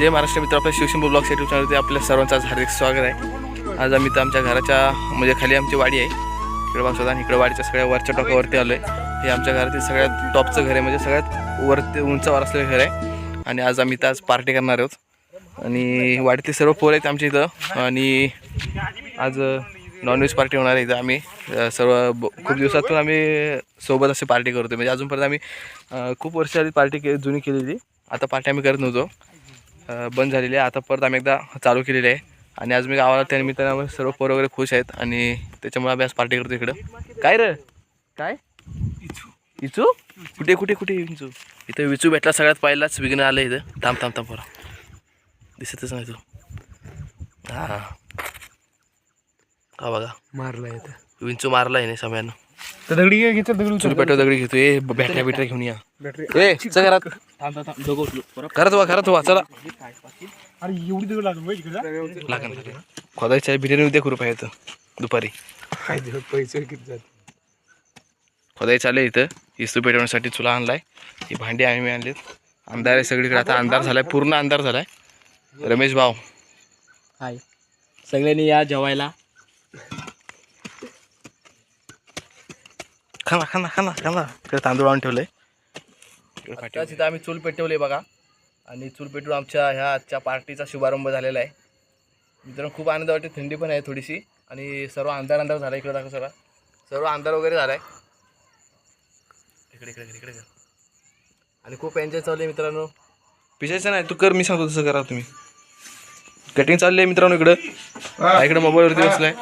जय महाराष्ट्र मित्र आपल्या Shivshambhu blogs YouTube चॅनलवरती आपल्या सर्वांचं आज हार्दिक स्वागत आहे. आज आम्ही तर आमच्या घराच्या म्हणजे खाली आमची वाडी आहे. इकडे बघतो आणि इकडे वाडीच्या सगळ्या वरच्या टोकावरती आलो आहे हे आमच्या घरातील सगळ्यात टॉपचं घर आहे म्हणजे सगळ्यात वरती उंचावर असलेलं घर आहे. आणि आज आम्ही तर आज पार्टी करणार आहोत. आणि वाडीतले सर्व पोर आहेत आमच्या इथं. आणि आज नॉनव्हेज पार्टी होणार आहे इथं आम्ही. सर्व ब- खूप दिवसातून आम्ही सोबत असे पार्टी करतो म्हणजे अजूनपर्यंत आम्ही खूप वर्ष आधी पार्टी के जुनी केलेली. आता पार्टी आम्ही करत नव्हतो. बंद झालेली आहे. आता परत आम्ही एकदा चालू केलेली आहे. आणि आज मी गावाला त्यानिमित्तानं आम्ही सर्व पोरं वगैरे खुश आहेत आणि त्याच्यामुळे आम्ही आज पार्टी करतो इकडं. काय रे? काय? इचू. कुठे कुठे कुठे विंचू इथं विचू भेटला सगळ्यात पहिलाच. विघ्न आलं इथं. थांब थांब थांब पोरा. दिसतच नाही तू. हां. हा बघा? मारला येतं विंचू मारला आहे नाही समयानं तर दगडी घे घेतो दगडी चुल पेटव दगडी घेतो. ए बॅटऱ्या बिटऱ्या घेऊन या. बॅटरी. ए चल घरात. करत व्हा करत व्हा चला. अरे एवढी दगड लागून खोदायच्या बिर्याणी उद्या करू पाहिजे दुपारी. काय दिवस पैसे किती जाते खोदाई चालू इथं. इस्तू पेटवण्यासाठी चुला आणलाय. ही भांडी आम्ही आणलीत. अंधार आहे सगळीकडे. आता अंधार झालाय पूर्ण अंधार झालाय. रमेश भाऊ. हाय. सगळ्यांनी या जेवायला. खाना खाना खाना खाना. इकडे तांदूळ आणून ठेवलंय. आताच इथं आम्ही चूल पेटवले बघा. आणि चूल पेटवून आमच्या ह्या आजच्या पार्टीचा शुभारंभ झालेला आहे. मित्रांनो खूप आनंद वाटते थंडी पण आहे थोडीशी. आणि सर्व अंधार अंधार झाला इकडे दाखव सगळा. सर्व अंधार वगैरे झालाय. इकडे इकडे इकडे इकडे. आणि खूप एन्जॉय चालू आहे मित्रांनो. पिसायचं नाही तू कर. मी सांगतो तसं करा तुम्ही. कटिंग चालली आहे मित्रांनो इकडं. इकडे मोबाईलवरती बसलाय.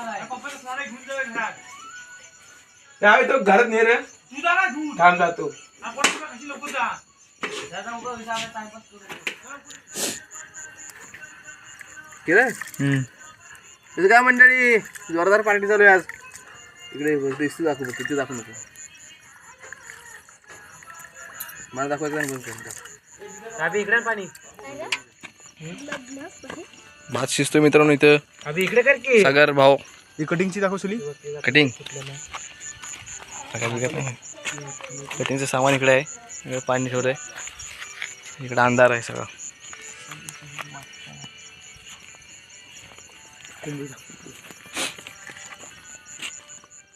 तो घरात नाही रे? थांब जातो. केलं? त्याचं काय मंडळी? जोरदार पार्टी चालू आहे आज. इकडे दिसते दाखवू तिथे दाखवू नको. मला दाखवायचं नाही अभि इकडे पाणी. भात शिजतो मित्रांनो इथं. अभि इकडे कर की. सागर भाऊ. ही कटिंगची दाखव सुली कटिंग कटिंगचं सामान इकडे आहे. इकडे पाणी ठेवलं आहे इकडे अंधार आहे सगळं.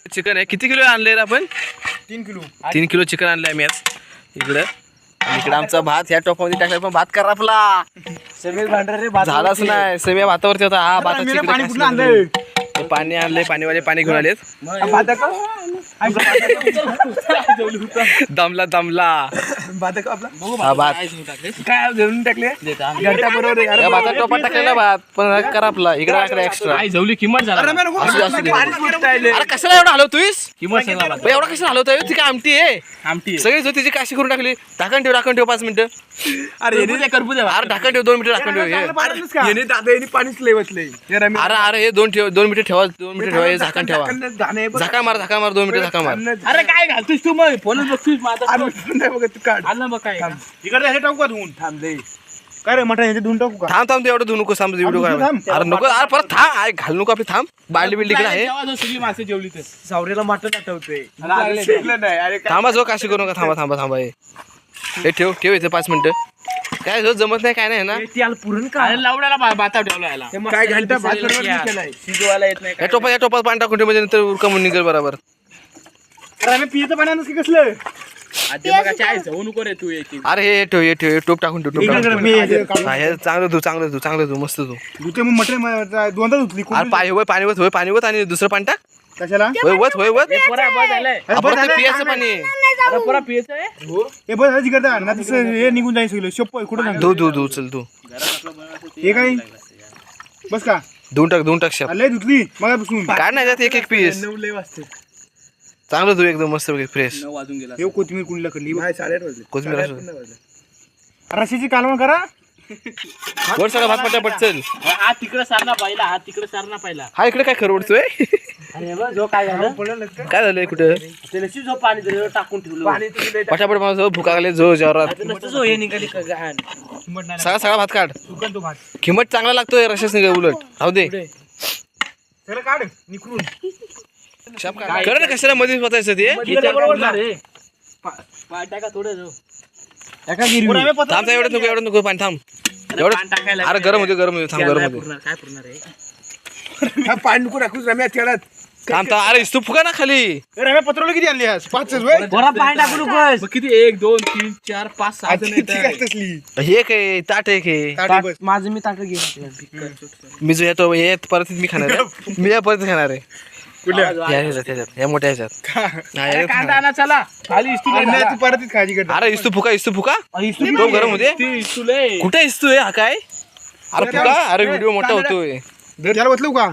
चिकन आहे. किती किलो आणले आपण? तीन किलो. तीन किलो चिकन आणलं आम्ही आज. इकडं. इकडं आमचा भात ह्या टोपामध्ये टाकला पण भात करापला समीर भांडारे भात झालाच नाही. सेम्या भातावरती होता. हा भात मी पाणी आणले पाणीवाले पाणी घेऊन आलेत. दमला दमला. आपला हा काय धरून टाकले. घंटा बरोबर भातात टाकलेला भात पण करापला इकडे टाकला एक्स्ट्रा किंमत झाला अरे कशाला एवढा हलवतोयस? किंमत. एवढा कशाला हलवतोय? ती काय आमटी आहे? आमटी सगळी जो तिची काशी करून टाकली. ढाकण ठेव ढाकण ठेव पाच मिनिटं. अरे आहे. अरे ढाकण ठेव दोन मिनिटं ढाकण ठेव हे. पाणीच लय बसले हे अरे अरे हे दोन ठेव दोन मिनिटं ठेवा. दोन मिनिटं ठेवा हे झाकण ठेवा. झाका मार झाका मार दोन मिनिटं झाका मार. अरे काय घालतोस तू मग? फोनच बघतोस मग आता. अरे नाही बघत तू काढ. आलं मग काय? थांब. इकडे हे टाकू का धुवून? थांब लय काय रे मटण याचे धुवून टाकू का? थांब थांब एवढं धुवू नको थांब व्हिडिओ काय थांब. अरे नको अरे परत थांब अरे घाल नको आपली थांब. बांडली बिल्डी इकडे आहे. सगळी मासे जेवली तर सावरेला मटण आठवते थांबा जो काशी करू नका थांबा थांबा थांबा हे हे ठेव ठेव इथे पाच मिनिटं. काय जो जमत नाही काय नाही ना? त्याला पुरण अरे लावड्याला ठेवला याला. काय घंटा भात शिजवायला येत नाही या टोपा या टोपात पाणी टाकून म्हणजे नंतर उरका म्हणून निघेल बरोबर. अरे आम्ही पियचं पाण्यानं की कसलं? जाऊ नको रे तू अरे हे ठेव हे ठेव हे टोप टाकून ठेव टोप टाकून हे. हा, हे चांगलं धू चांगलं धू चांगलं धू मस्त धू. धुते मग मटण दोनदा धुतली. अरे पाय होय पाणी वत होय पाणी वत आणि दुसरं पाणी टाक. कशाला? होय वत होय वत. झालंय. अरे बरं ते. पियाचं पाणी. पोरा पियच आहे हे बस करता ना तसं हे निघून जाईल सगळं. शप्प कुठं सांग धू धू धू चल धू. हे काय? बस का? धुवून टाक धुवून टाक शेप. लय धुतली मग बसून काय नाही त्यात एक एक पीस नऊ लय वाजते चांगलं धू एकदम मस्त फ्रेश नऊ वाजून गेला. हे कोथिंबीर कुंडला कडली साडेआठ वाजले. कोथिंबीर असू. रशीची कालवण करा. वर सगळा भात पटापट चल हा तिकडे सारना पाहिला हा तिकडे सारना पाहिला. हा इकडे काय खरवडतोय अरे बघ जो काय झालं? काय झालंय कुठं? त्याला जो पाणी दिलं टाकून ठेवलं. पटापट माझं भुका लागले जो जोरात. आता नसतं जो हे निघाली का घाण टाकमट नाही सगळा सगळा भात काढ. सुकन तो भात. खिमट चांगला लागतोय रशस निघा उलट. राहू दे. काढ निकरून कर ना कशाला मध्ये स्वतःच ते? खेचा बरोबर रे पा- पाय टाका थोडं जो. एका गिरवी. थांब एवढं नको एवढं नको पाणी थांब. एवढं अरे गरम होते गरम होते थांब गरम होते. काय पुरणार आहे? हा पाणी नको टाकूच रम्या तेलात. थांब थांब अरे तू फुका ना खाली. रम्या पत्रवलं किती आणली आज? बरा पाणी टाकू नकोस. किती? एक दोन तीन चार पाच सहा हे ताट आहे. के ताटी बस. माझं मी ताट घेईन. मी जो येतो हे परत मी खाणार आहे. मी या परत खाणार आहे. कुठल्या? या ह्याच्यात ह्याच्यात या मोठ्या ह्याच्यात हा, याच्यात कांदा खाणार. आणा चला. खाली इस्तू अरे नाही, तू परत खाजी करता. अरे इस्तू फुका इस्तू फुका? तो गरम होते? इस्तूले कुठे इस्तू आहे हा काय? अरे फुका? अरे व्हिडिओ मोठा होतोय. त्याला बसलो का?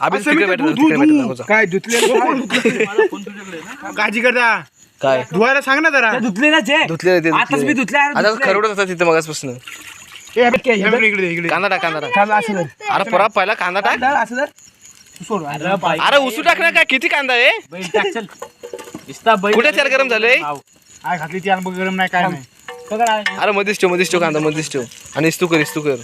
असं तिकडे मी धु- धु- काय धुतले काळजी करता. काय? धुवायला सांग ना जरा. धुतले ना जे. धुतले ते आताच मी धुतले अरे आता धुतले. खरवडत होता तिथं मगासपासून. ए, हे बघ, हे बघ इकडे इकडे. कांदा टाक कांदा टाक. असं धर. अरे परा पहिला कांदा टाक. धर, असं धर. सोड अरे बाई. अरे उसू टाक ना काय किती कांदा आहे बैल टाक, चल. इस्ता बैल कुठे तेल गरम झालंय हाव. आय घातली ती अनुभव गरम नाही काय नाही पकड आहे. अरे मध्येच ठेव मध्येच ठेव कांदा मध्येच ठेव आणि इस्तू कर इस्तू कर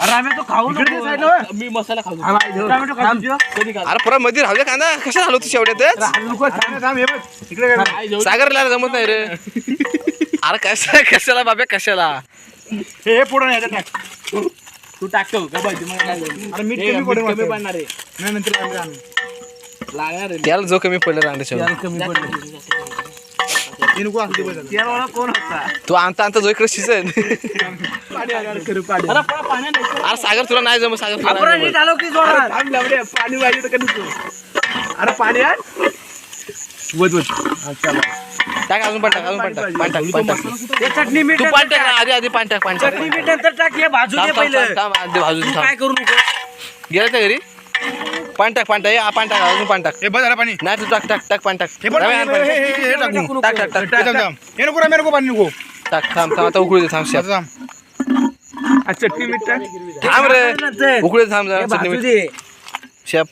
अरे आम्ही तो खाऊ इकडे side ला. मी मसाला खाऊ. टोमॅटो खाऊ तुझं? कधी खाऊ अरे परा मध्ये राहू दे कांदा कशा झालो तू शेवट्यातच हलू नको. थांब, थांब, हे बघ. इकडे काय काय सागरला जमत नाही रे अरे कशा कशाला बाब्या कशाला हे हे पुढं नाही टाक तू टाकतो का पाहिजे मला काय अरे मीठ हे, कमी पडेल कमी वाटतं. पडणार आहे नाही नंतर आम्ही. लागणार आहे त्याला जो कमी पडला कमी पडलं. हे नको असू दे बस. तेलवाला कोण होता? तू आणता आणता जो इकडे शिजन पाणी आलं अरे पण पाणी नाही अरे सागर तुला नाही जमत सागर तुला आपण नाही नीट जमत. आलो की जोरात? थांब लावले पाणी पाहिजे तर कधी अरे पाणी आण टाक अजून पण टाक अजून पण टाक पाणी टाक पाणी टाक. चटणी मीठ तू नंतर पाणी टाक टाक. आधी आधी पाणी टाक पाणी टाक. चटणी मीठ नंतर टाक हे भाजू दे थांब, थांब, पहिलं. थांब, थांब, आधी तू थांब. काय करू नको? गेला त्या घरी? पाणी टाक पाणी टाक पाणी टाक अजून पाणी टाक. हे बस झालं पाणी. नाही तू टाक टाक टाक पाणी टाक. हे बघ, हे-. हे- हे- हे टाकू. टाक टाक टाक हे थांब, थांब. हे नको नको पाणी नको. टाक थांब थांब आता उकळू दे थांब शेफ आता थांब. चटणी मीठ? टाक थांब रे. उकळू दे थांब हे जरा चटणी भाजू मीठ. दे. शेफ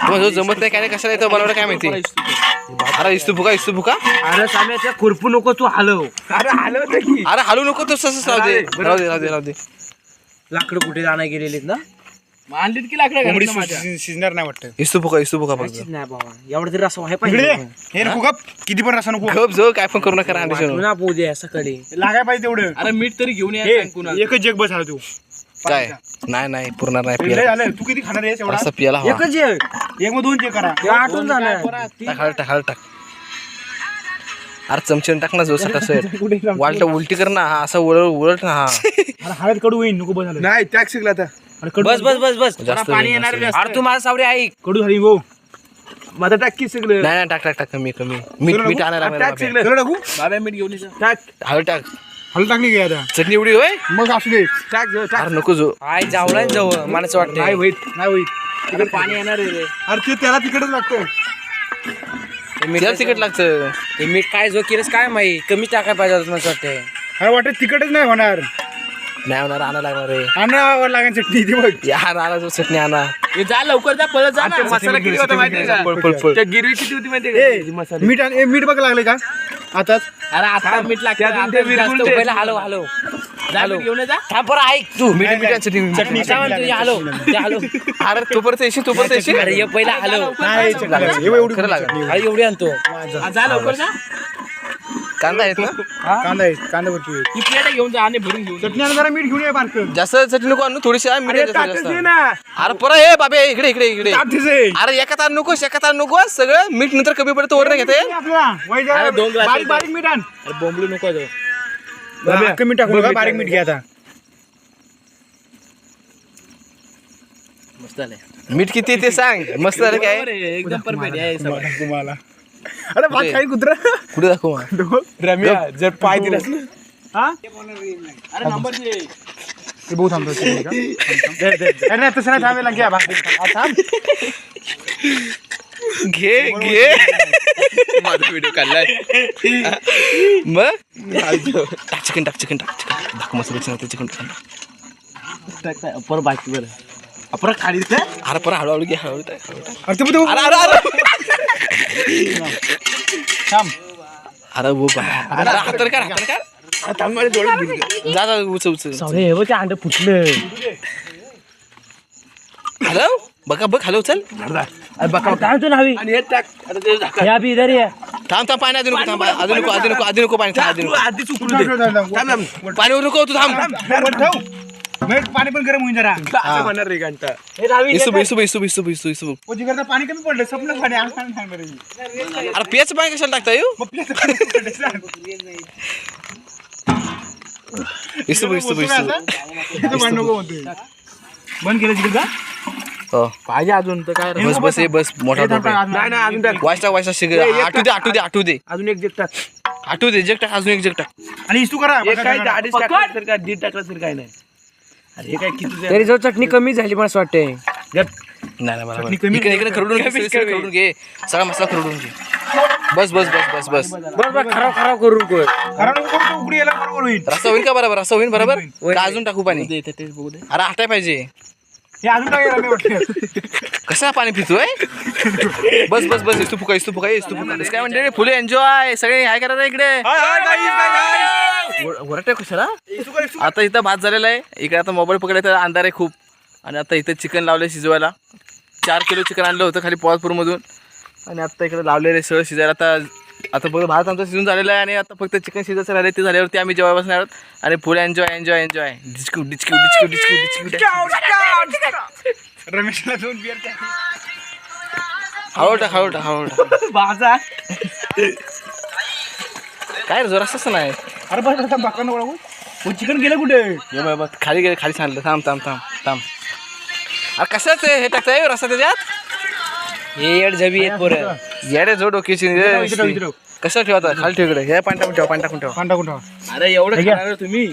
तुम्हाला जो जमत नाही काय नाही कशाला येतं बनवलं काय माहिती? अरे इस्तू फुका इस्तू फुका अरे साम्याच्या खुरपू नको तू हलव. अरे होतं की. अरे हलू नको तू तसंच राहू दे. राहू दे राहू दे राहू दे लाकडं कुठे जाणार गेलेले ना? आणलीत की लाकडं कोंबडी घरातनं माझ्या? शिज- शिजणार नाही वाटतं. इस्तू फुका इस्तू फुका फक्त. नाही बाबा. एवढं तरी असं व्हाय इकडे पाहिजे. हे नको गप. किती पण रसा नको. गप जो काय पण करू नका रांडेशन पुन्हा पोहू दे सकाळी. लागाय पाहिजे तेवढं. अरे मीठ तरी घेऊन या सांग कुणाला. एकच जग बस झाला तू. काय? नाही नाही पुरणार नाही लय पियाला. झालं तू किती खाणार आहेस एवढा? असं पियाला हवा. एकच आहे. एक मग दोन चेक करा हे आटून जाणार टाक हळद टाक हळद टाक. अरे चमच्याने टाक ना जो सटा सेट वालट उलटी कर ना हा असं उलट उलट ना हा. अरे हळद कडू होईल नको बस झालं. नाही टॅक्स शिकला आता. अरे कडू बस बस बस बस. जास्त पाणी येणार जास्त. अरे तू माझा सावरी ऐक. कडू झाली गो माझं टाक की सगळं नाही नाही टाक टाक टाक कमी कमी. मीठ मीठ आणायला लागणार टाक बाबा. टाकू मीठ घेऊन ये टाक हळद टाक. हळद टाकली घे आता. चटणी एवढी होय? मग असू दे. टाक जो टाक. अरे नको जो. आई जावला जवळ मला असं नाही वाटतं होईत नाही होईत अरे पाणी येणार आहे रे. अरे ते त्याला तिकडच लागतं त्याला तिकट लागतं. ते मीठ काय जो केलंस काय माहिती? कमी टाकाय पाहिजे होतं मला वाटतंय. अरे वाटत तिकडच नाही होणार. नाही होणार आणा लागणार रे आणा लागेल चटणी ती बघ. या आणा जो चटणी आणा. हे जा लवकर जा पळत जा ना. मसाला किती होता माहितीये का? पळ पळ पळ. त्या गिरवी किती होती माहितीये का? मसाले मीठ आण- ए, मीठ बघ लागले का? आताच अरे आता मीठ लागतं त्यातून ते आता विरघळून जास्त ते होईल. पहिला हलव हलव. जा मीठ घेऊन ये जा. थांब बरं ऐक तू. मीठ मीठ आणि चटणी चटणी काय म्हणतो हे हलव. ते हलव. अरे तू परत येशील तू परत येशील अरे पहिला हलव. नाही चटणी लागली. हे बघ, एवढी खरं लागेल. चटणी. अरे एवढी आणतो. हा, जा लवकर जा. कांदा आहेत ना? कांदा आहे कांदा भरपूर आहे. ही प्लेट घेऊन जा आणि भरून घेऊन जा. चटणी आणि जरा मीठ घेऊन ये बारक. जास्त चटणी नको आणू थोडीशी आहे, मीठ अरे जास्त टाकच जास्त. दे ना. अरे परत हे बाबे इकडे इकडे इकडे. आहे. अरे एका तार नकोस एका तार नको सगळं मीठ नंतर कमी पडतं वर नाही घेते आपल्याला. वय जरा अरे दोन ग्लास बारीक मीठ आण. अरे बोंबलू नको जाऊ. बाबा, कमी टाकू बघ, नका, मीठ बारीक. मीठ घ्या आता. मस्त मीठ किती आहे ते सांग. मस्त झालं काय? बरोबर आहे, एकदम परफेक्ट आहे सगळं. तुम्हाला. अरे भात खाई कुत्रा कुठे दाखव मग? रम्या जर पाय दिला हा अरे नंबर दे ते भाऊ थांबतो चटणी का? थांब, थांब. अरे नाही तसं नाही थांबेला घ्या भात हा, थांब घे घे माझा व्हिडिओ काढलाय मग टाक चिकन टाक चिकन टाक चिकन दाख मसाला चिकन चिकन पर बाकी बरं आपण खाली अरे परत हळूहळू घे हळूहळू टाक, हळूहळू टाक. अरे ते अरे अरे अरे थांब अरे वो बा अरे काढ हाताने काढ थांब डोळ्यात भिजलं. जा जा उच उच हे बघ ते अंड फुटलं हॅलो बघा बघ हॅलो चल काय ना हवी आणि हे टाक आता ते झाका. या बी इधर या थांब थांब पाणी अजून नको थांब अजून नको अजून नको अजून नको पाणी थांब अजून तू नको आधीच उकळू दे थांब, थांब. पाणी नको तू थांब पाणी पण गरम होईन जरा. असं म्हणणार रे घंटा? हे इसू इसू इसू इसू इसू इसू. पाणी कमी पडलं संपलं पाणी. अरे पेच पाणी कशाला टाकता येऊ? मग प्लेट पाणी पडलं सांग. इसू इसू बसू इसू. का आता? इथं पाणी नको म्हणतोय. बंद केलं हो. पाहिजे अजून तर काय बस बस हे बस. मोठा नाही नाही अजून टाक. वाचता वाचता शिक आठवू दे आठवू दे आठवू दे. अजून एक टाक. आठवू दे जग टाक अजून एक जग टाक. आणि इस्तू करा. एक काय ते अडीच टाकला तर काय दीड टाकला तर काय नाही. अरे काय किती तरी जो चटणी कमी झाली मला असं वाटतंय. नाही नाही बरोबर इकडे इकडे खरडून घे सगळीकडे खरडून घे. सगळा मसाला खरडून घे. बस बस बस बस बस. बरं बरं खराब खराब करू. नको कारण उकळून उकडी यायला बरोबर होईल. रस्सा होईल का बरोबर? रस्सा होईल बरोबर? का अजून टाकू पाणी? अरे आटाय पाहिजे. हे अजून टाकायला नाही वाटलं? कसा पाणी पितोय? बस बस बस इस्तू फुका इस्तू फुका इस्तू फुका काय म्हणते रे, फुले एन्जॉय सगळे हाय करा इकडे. वरटे कशाला? कर आता इथं भात झालेला आहे. इकडे आता मोबाईल पकडायचा अंधार आहे खूप. आणि आता इथं चिकन लावलं शिजवायला. चार किलो चिकन आणलं होतं खाली पॉजपूरमधून आणि आता इकडे लावलेलं सगळं शिजायला. आता आता फक्त भात आमचा शिजून झालेला आहे आणि आता फक्त चिकन शिजायचं राहिले ते झाल्यावरती आम्ही जेव्हा बसणार आहोत. आणि फुल एन्जॉय एन्जॉय एन्जॉय डिचकू डिचकू डिचकू डिचकू डिचकू रमेशला दोन बिअर टाक. हळू टाक हळू टाक हळू टाक. बाजा काय रे जोर असं नाही. अरे बस बस बाकांना ओळखू ओ चिकन गेलं कुठे? ये बाबा खाली गेले खाली सांडलं. थांब थांब थांब. थांब. अरे कशाच आहे? हे टाकताय रस्ता त्याच्यात हे येड जबी येत पोरं. येडे जो डोक्याची. कसं ठेवता खाली ठेव इकडे. हे पाणी टाकून ठेवा पाणी टाकून ठेवा. पाणी टाकून ठेवा. अरे एवढं हे तुम्ही.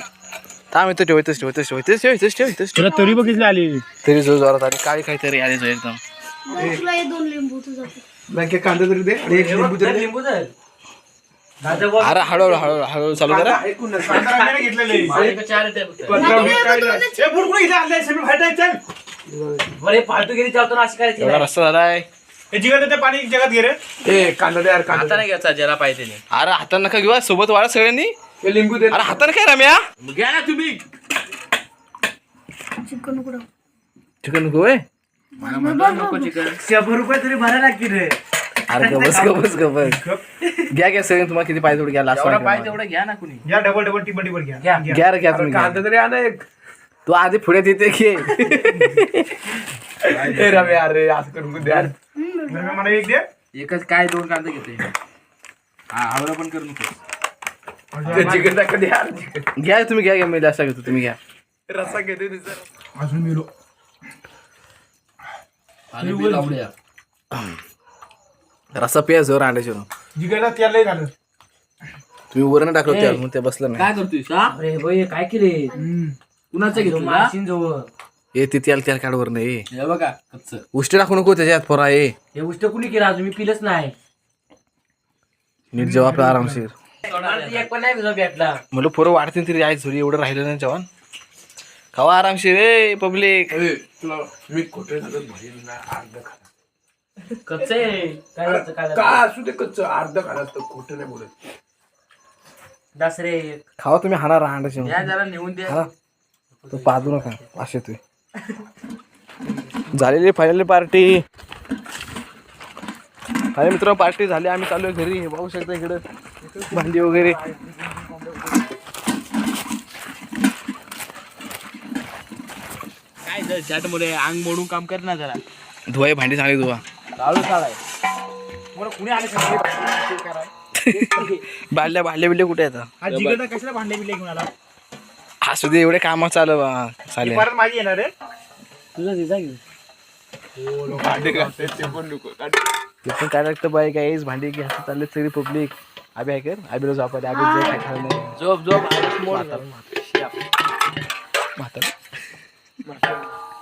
थांब इथं ठेव इथंच ठेव इथंच ठेव इथंच ठेव इथंच ठेव इथंच ठेव. तुला तरी बघितली आली. तरी जो जोरात आली. काळी काहीतरी आली जो एकदम. तुला हे दोन लिंबू तुझं. बँकेत कांदा तरी दे आणि एक लिंबू तरी दे. लिंबू धर अरे हळूहळू हळूहळू हळूहळू चालू करा. घेतलेले काय फालतू गेली चालतो ना अशी करायची एवढा रस्ता झालाय. हे ते पाणी जगात घे रे. ए कांदा दे यार कांदा दे. घ्यायचा ज्याला पाहिजे अरे हातानं नका घेऊ हा, सोबत वाढा सगळ्यांनी. हे लिंबू दे. अरे हातानं काय रम्या? घ्या ना तुम्ही. चिकन उकडव चिकन नको होय? शंभर रुपये तरी भरायला लागतील रे. अरे गबस गबस गबस. घ्या घ्या सगळं तुम्हाला किती पाहिजे तेवढं घ्या लास्ट घ्या ना कुणी. घ्या डबल डबल टिबल टिबल घ्या. घ्या. घ्या रे घ्या अरे तुम्ही घ्या. कांदा तरी आणा एक. तू आधी पुढे येते घे ए रवे अरे असं करून दे यार. रम्या, मला एक दे. एकच काय दोन कांदे घेते आवडा पण करू नको. चिकन यार. घ्या तुम्ही घ्या घ्या मी जास्त घेतो तुम्ही घ्या. रस्सा घेते अजून रस्सा पिया जोर तेल झालं. तुम्ही वरण टाकलं त्यावर म्हणून ते बसलं नाही. करतोय अरे भाई काय केले कुणाचं घेतो माशीन जवळ ए ते तेल तेल काढ वरण ए हे बघा कच्च. उष्टी टाकू नको त्याच्यात पोरा ए. हे गोष्ट कुणी केलं? अजून मी पिलंच नाही. नीट जेव्हा आपला आरामशीर. मला एक पण नाही तुझा भेटला. म्हणलं पोरं वाढतील तरी आहे थोडी एवढं राहिलं नाही जेवण. खावा आरामशीर ए पब्लिक. ए, तुला मी खोटे सांगत भाई ना अर्ध खाला कच्च आहे. काय झालं, काय झालं? का असू दे कच्च अर्ध खाला असतं खोटं नाही बोलत. दसरे खावा तुम्ही हाणार या जरा नेऊन द्या हा. तो पाहू नका असे तुम्ही झालेली फायनल पार्टी अरे मित्र पार्टी झाली आम्ही चालू आहे घरी. हे पाहू शकता इकडं. भांडी वगैरे. काय चॅट मुले अंग मोडून काम कर ना जरा. धुवाय भांडी चांगली धुवा. लावलं चालाय मला कुणी आले बाडल्या बाडल्या बिडल्या कुठे येतात हा कशाला भांडे बिले घेऊन आला? असू दे एवढे कामं चालू बा. चालेल. परत माझी येणार रे तुझं ते पण काय लागतं बाई काय भांडी घ्या चालले सगळी पब्लिक आबी आहे कर आबीला झोपा आबी जे काय खायला नाही. झोप झोप म्हातारं.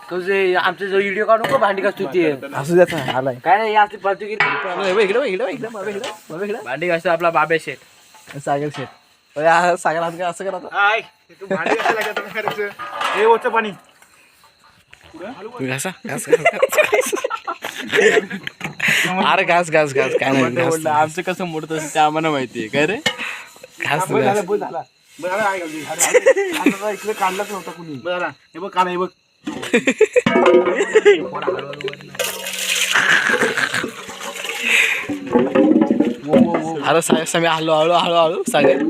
तुझे आमचे जो व्हिडिओ काढू का भांडी कसतो ती. असू द्या आता, आलाय. काय नाही असली फालतू इकडे इकडे इकडे इकडे भांडी कसतो आपला बाबे शेठ. सागर शेठ. हा सागर हात असं करा तू भांडे करायचं हे ओचं पाणी घासा घास. अरे घास घास घास काय नाही घास, आमचं कसं मोडत असं ते आम्हाला माहितीये काय रे घास बरं घास. झालं झालं? अरे, अरे, इकडे काढलाच नव्हता कुणी बरं झालं. हे बघ काढा हे बघ हो, हो, हो. हळू हळूहळू हळूहळू सांगेल